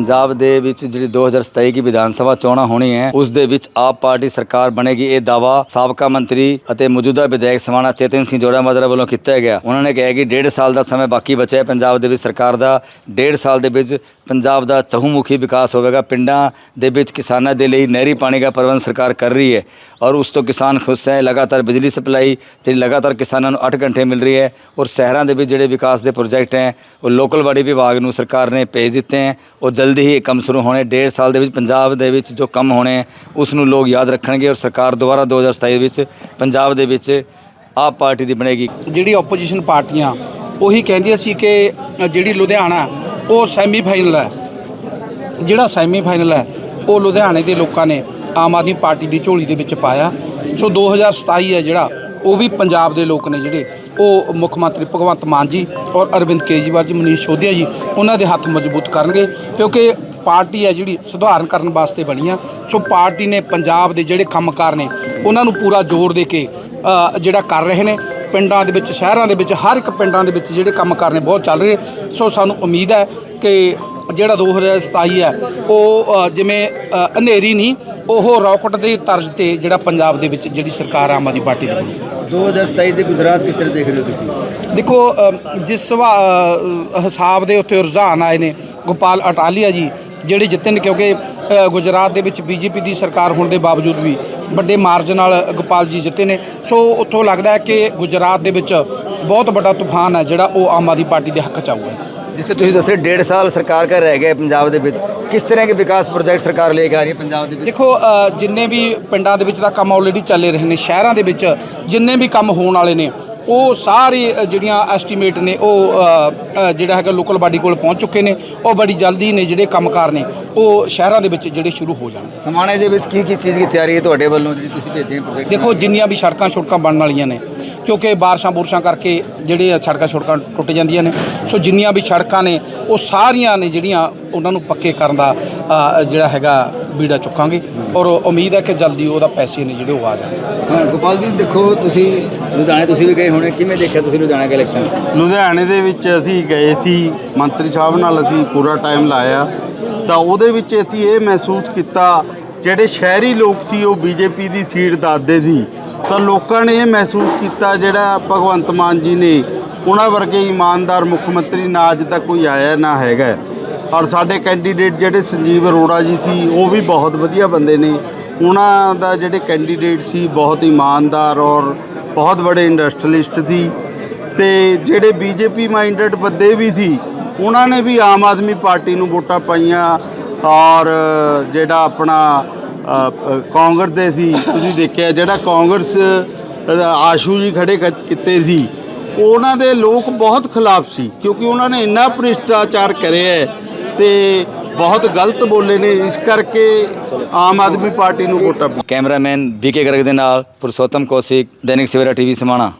ਪੰਜਾਬ ਦੇ ਵਿੱਚ ਜਿਹੜੀ 2027 ਦੀ ਵਿਧਾਨ ਸਭਾ ਚੋਣਾਂ ਹੋਣੀ ਹੈ, ਉਸ ਦੇ ਵਿੱਚ ਆਪ ਪਾਰਟੀ ਸਰਕਾਰ ਬਣੇਗੀ। ਇਹ ਦਾਵਾ ਸਾਬਕਾ ਮੰਤਰੀ ਅਤੇ ਮੌਜੂਦਾ ਵਿਧਾਇਕ ਸਮਾਣਾ ਚੇਤਨ ਸਿੰਘ ਜੋੜਾ ਮਾਜਰਾ ਵੱਲੋਂ ਕੀਤਾ ਗਿਆ। ਉਹਨਾਂ ਨੇ ਕਿਹਾ ਕਿ ਡੇਢ ਸਾਲ ਦਾ ਸਮਾਂ ਬਾਕੀ ਬਚਿਆ ਹੈ। ਪੰਜਾਬ ਦੇ ਵਿੱਚ ਸਰਕਾਰ ਦਾ ਡੇਢ ਸਾਲ ਦੇ ਵਿੱਚ ਪੰਜਾਬ ਦਾ ਚਹੁੰਮੁਖੀ ਵਿਕਾਸ ਹੋਵੇਗਾ। ਪਿੰਡਾਂ ਦੇ ਵਿੱਚ ਕਿਸਾਨਾਂ ਦੇ ਲਈ ਨਹਿਰੀ ਪਾਣੀ ਦਾ ਪ੍ਰਬੰਧ ਸਰਕਾਰ ਕਰ ਰਹੀ ਹੈ ਔਰ ਉਸ ਤੋਂ ਕਿਸਾਨ ਖੁਸ਼ ਹੈ। ਲਗਾਤਾਰ ਬਿਜਲੀ ਸਪਲਾਈ ਤੇ ਲਗਾਤਾਰ ਕਿਸਾਨਾਂ ਨੂੰ 8 ਘੰਟੇ ਮਿਲ ਰਹੀ ਹੈ ਔਰ ਸ਼ਹਿਰਾਂ ਦੇ ਵਿੱਚ ਜਿਹੜੇ ਵਿਕਾਸ ਦੇ ਪ੍ਰੋਜੈਕਟ ਹੈ, ਉਹ ਲੋਕਲ ਬਾਡੀ ਵਿਭਾਗ ਨੂੰ ਸਰਕਾਰ ਨੇ ਭੇਜ ਦਿੱਤੇ ਹੈ। ਉਹ ਜਲਦੀ ਹੀ ਇਹ ਕੰਮ ਸ਼ੁਰੂ ਹੋਣੇ, ਡੇਢ ਸਾਲ ਦੇ ਵਿੱਚ ਪੰਜਾਬ ਦੇ ਵਿੱਚ ਜੋ ਕੰਮ ਹੋਣੇ ਹੈ ਉਸ ਨੂੰ ਲੋਕ ਯਾਦ ਰੱਖਣਗੇ ਔਰ ਸਰਕਾਰ ਦੁਬਾਰਾ 2027 ਵਿੱਚ ਪੰਜਾਬ ਦੇ ਵਿੱਚ ਆਪ ਪਾਰਟੀ ਦੀ ਬਣੇਗੀ। ਜਿਹੜੀ ਆਪੋਜੀਸ਼ਨ ਪਾਰਟੀਆਂ, ਉਹੀ ਕਹਿੰਦੀਆਂ ਸੀ ਕਿ ਜਿਹੜੀ ਲੁਧਿਆਣਾ ਉਹ ਸੈਮੀ ਫਾਈਨਲ ਹੈ। ਜਿਹੜਾ ਸੈਮੀ ਫਾਈਨਲ ਹੈ, ਉਹ ਲੁਧਿਆਣੇ ਦੇ ਲੋਕਾਂ ਨੇ ਆਮ ਆਦਮੀ ਪਾਰਟੀ ਦੀ ਝੋਲੀ ਦੇ ਵਿੱਚ ਪਾਇਆ। ਸੋ 2027 ਹੈ ਜਿਹੜਾ, ਉਹ ਵੀ ਪੰਜਾਬ ਦੇ ਲੋਕ ਨੇ ਜਿਹੜੇ, ਉਹ ਮੁੱਖ ਮੰਤਰੀ ਭਗਵੰਤ ਮਾਨ ਜੀ ਔਰ ਅਰਵਿੰਦ ਕੇਜਰੀਵਾਲ ਜੀ, ਮਨੀਸ਼ ਸ਼ੋਧਿਆ ਜੀ, ਉਹਨਾਂ ਦੇ ਹੱਥ ਮਜ਼ਬੂਤ ਕਰਨਗੇ, ਕਿਉਂਕਿ ਪਾਰਟੀ ਹੈ ਜਿਹੜੀ ਸੁਧਾਰਨ ਕਰਨ ਵਾਸਤੇ ਬਣੀ ਆ। ਸੋ ਪਾਰਟੀ ਨੇ ਪੰਜਾਬ ਦੇ ਜਿਹੜੇ ਕੰਮਕਾਰ ਨੇ, ਉਹਨਾਂ ਨੂੰ ਪੂਰਾ ਜ਼ੋਰ ਦੇ ਕੇ ਜਿਹੜਾ ਕਰ ਰਹੇ ਨੇ। ਪਿੰਡਾਂ ਦੇ ਵਿੱਚ ਸ਼ਹਿਰਾਂ ਦੇ ਵਿੱਚ ਹਰ ਇੱਕ ਪਿੰਡਾਂ ਦੇ ਵਿੱਚ ਜਿਹੜੇ ਕੰਮ ਕਰਨੇ ਬਹੁਤ ਚੱਲ ਰਹੇ। ਸੋ ਸਾਨੂੰ ਉਮੀਦ ਹੈ ਕਿ ਜਿਹੜਾ 2027 ਹੈ ਉਹ ਜਿਵੇਂ ਹਨੇਰੀ ਨਹੀਂ ਉਹ ਰੌਕਟ ਦੇ ਤਰਜ਼ ਤੇ ਜਿਹੜਾ ਪੰਜਾਬ ਦੇ ਵਿੱਚ ਜਿਹੜੀ ਸਰਕਾਰ ਆਮ ਆਦਮੀ ਪਾਰਟੀ ਦੀ ਬਣੀ 2027 ਦੇ ਗੁਜਰਾਤ ਕਿਸ ਤਰ੍ਹਾਂ ਦੇਖ ਰਹੇ ਹੋ ਤੁਸੀਂ? ਦੇਖੋ ਜਿਸ ਹਿਸਾਬ ਦੇ ਉੱਤੇ ਰੁਝਾਨ ਆਏ ਨੇ ਗੋਪਾਲ ਅਟਾਲੀਆ ਜੀ ਜਿਹੜੇ ਜਿੱਤੇ ਨੇ ਕਿਉਂਕਿ ਗੁਜਰਾਤ ਦੇ ਵਿੱਚ ਬੀਜੇਪੀ ਦੀ ਸਰਕਾਰ ਹੋਣ ਦੇ ਬਾਵਜੂਦ ਵੀ ਵੱਡੇ ਮਾਰਜਨ ਨਾਲ ਗੋਪਾਲ ਜੀ ਜਿੱਤੇ ਨੇ। ਸੋ ਉੱਥੋਂ ਲੱਗਦਾ ਹੈ ਕਿ ਗੁਜਰਾਤ ਦੇ ਵਿੱਚ ਬਹੁਤ ਵੱਡਾ ਤੂਫਾਨ ਹੈ ਜਿਹੜਾ ਉਹ ਆਮ ਆਦਮੀ ਪਾਰਟੀ ਦੇ ਹੱਕ ਚ ਆਊਗਾ। ਜਿੱਥੇ ਤੁਸੀਂ ਦੱਸ ਰਹੇ ਡੇਢ ਸਾਲ ਸਰਕਾਰ ਕਰ ਰਹਿ ਗਏ ਪੰਜਾਬ ਦੇ ਵਿੱਚ। ਕਿਸ ਤਰ੍ਹਾਂ ਦੇ ਵਿਕਾਸ ਪ੍ਰੋਜੈਕਟ ਸਰਕਾਰ ਲੈ ਕੇ ਆ ਰਹੀ ਹੈ ਪੰਜਾਬ ਦੇ ਵਿੱਚ? ਦੇਖੋ ਜਿੰਨੇ ਵੀ ਪਿੰਡਾਂ ਦੇ ਵਿੱਚ ਦਾ ਕੰਮ ਆਲਰੇਡੀ ਚੱਲੇ ਰਹੇ ਨੇ ਸ਼ਹਿਰਾਂ ਦੇ ਵਿੱਚ ਜਿੰਨੇ ਵੀ ਕੰਮ ਹੋਣ ਵਾਲੇ ਨੇ ਉਹ ਸਾਰੇ ਜਿਹੜੀਆਂ ਐਸਟੀਮੇਟ ਨੇ ਉਹ ਜਿਹੜਾ ਹੈਗਾ ਲੋਕਲ ਬਾਡੀ ਕੋਲ ਪਹੁੰਚ ਚੁੱਕੇ ਨੇ। ਉਹ ਬੜੀ ਜਲਦੀ ਨੇ ਜਿਹੜੇ ਕੰਮਕਾਰ ਨੇ ਉਹ ਸ਼ਹਿਰਾਂ ਦੇ ਵਿੱਚ ਜਿਹੜੇ ਸ਼ੁਰੂ ਹੋ ਜਾਣਗੇ ਸਮਾਣੇ ਦੇ ਵਿੱਚ ਕੀ ਕੀ ਚੀਜ਼ ਦੀ ਤਿਆਰੀ ਹੈ ਤੁਹਾਡੇ ਵੱਲੋਂ ਜਿਹੜੀ ਤੁਸੀਂ ਭੇਜੇ ਪ੍ਰੋਜੈਕਟ ਦੇਖੋ ਜਿੰਨੀਆਂ ਵੀ ਸੜਕਾਂ ਛੁੜਕਾਂ ਬਣਨ ਵਾਲੀਆਂ ਨੇ ਕਿਉਂਕਿ ਬਾਰਿਸ਼ਾਂ ਬੁਰਸ਼ਾਂ ਕਰਕੇ ਜਿਹੜੇ ਸੜਕਾਂ ਛੁੜਕਾਂ ਟੁੱਟ ਜਾਂਦੀਆਂ ਨੇ ਸੋ ਜਿੰਨੀਆਂ ਵੀ ਸੜਕਾਂ ਨੇ ਉਹ ਸਾਰੀਆਂ ਨੇ ਜਿਹੜੀਆਂ ਉਹਨਾਂ ਨੂੰ ਪੱਕੇ ਕਰਨ ਦਾ ਜਿਹੜਾ ਹੈਗਾ ਬੀੜਾ ਚੁੱਕਾਂਗੇ। ਔਰ ਉਮੀਦ ਹੈ ਕਿ ਜਲਦੀ ਉਹਦਾ ਪੈਸੇ ਨੇ ਜਿਹੜੇ ਉਹ ਆ ਜਾਣਗੇ ਹਾਂ ਗੋਪਾਲ ਜੀ ਦੇਖੋ ਤੁਸੀਂ ਲੁਧਿਆਣੇ ਤੁਸੀਂ ਵੀ ਗਏ ਹੋਣੇ। ਕਿਵੇਂ ਦੇਖਿਆ ਤੁਸੀਂ ਲੁਧਿਆਣਾ ਦਾ ਇਲੈਕਸ਼ਨ ਲੁਧਿਆਣੇ ਦੇ ਵਿੱਚ ਅਸੀਂ ਗਏ ਸੀ। ਮੰਤਰੀ ਸਾਹਿਬ ਨਾਲ ਅਸੀਂ ਪੂਰਾ ਟਾਈਮ ਲਾਇਆ। ਤਾਂ ਉਹਦੇ ਵਿੱਚ ਅਸੀਂ ਇਹ ਮਹਿਸੂਸ ਕੀਤਾ ਜਿਹੜੇ ਸ਼ਹਿਰੀ ਲੋਕ ਸੀ ਉਹ ਬੀਜੇਪੀ ਦੀ ਸੀਟ ਦੱਸਦੇ ਸੀ। ਤਾਂ ਲੋਕਾਂ ਨੇ ਇਹ ਮਹਿਸੂਸ ਕੀਤਾ ਜਿਹੜਾ ਭਗਵੰਤ ਮਾਨ ਜੀ ਨੇ ਉਹਨਾਂ ਵਰਗੇ ਇਮਾਨਦਾਰ ਮੁੱਖ ਮੰਤਰੀ ਨਾ ਅੱਜ ਤੱਕ ਕੋਈ ਆਇਆ ਨਾ ਹੈਗਾ। ਔਰ ਸਾਡੇ ਕੈਂਡੀਡੇਟ ਜਿਹੜੇ ਸੰਜੀਵ ਅਰੋੜਾ ਜੀ ਸੀ, ਉਹ ਵੀ ਬਹੁਤ ਵਧੀਆ ਬੰਦੇ ਨੇ। ਉਹਨਾਂ ਦਾ ਜਿਹੜੇ ਕੈਂਡੀਡੇਟ ਸੀ, ਬਹੁਤ ਇਮਾਨਦਾਰ ਔਰ ਬਹੁਤ ਬੜੇ ਇੰਡਸਟਰੀਲਿਸਟ ਸੀ। ਤੇ ਜਿਹੜੇ ਬੀਜੇਪੀ ਮਾਈਂਡਡ ਬੰਦੇ ਵੀ ਸੀ, ਉਹਨਾਂ ਨੇ ਵੀ ਆਮ ਆਦਮੀ ਪਾਰਟੀ ਨੂੰ ਵੋਟਾਂ ਪਾਈਆਂ। ਔਰ ਜਿਹੜਾ ਆਪਣਾ ਕਾਂਗਰਸ ਦੇ ਸੀ, ਤੁਸੀਂ ਦੇਖਿਆ ਜਿਹੜਾ ਕਾਂਗਰਸ ਆਸ਼ੂ ਜੀ ਖੜੇ ਕਰ- ਕੀਤੇ ਸੀ, ਉਹਨਾਂ ਦੇ ਲੋਕ ਬਹੁਤ ਖਿਲਾਫ ਸੀ, ਕਿਉਂਕਿ ਉਹਨਾਂ ਨੇ ਇੰਨਾ ਭ੍ਰਿਸ਼ਟਾਚਾਰ ਕਰਿਆ ਤੇ ਬਹੁਤ ਗਲਤ ਬੋਲੇ ਨੇ, ਇਸ ਕਰਕੇ ਆਮ ਆਦਮੀ ਪਾਰਟੀ ਨੂੰ ਵੋਟਾਂ ਕੈਮਰਾਮੈਨ ਬੀਕੇ ਗਰਗ ਦੇ ਨਾਲ ਪੁਰਸ਼ੋਤਮ ਕੌਸ਼ਿਕ, ਦੈਨਿਕ ਸਵੇਰਾ ਟੀਵੀ ਸਮਾਣਾ।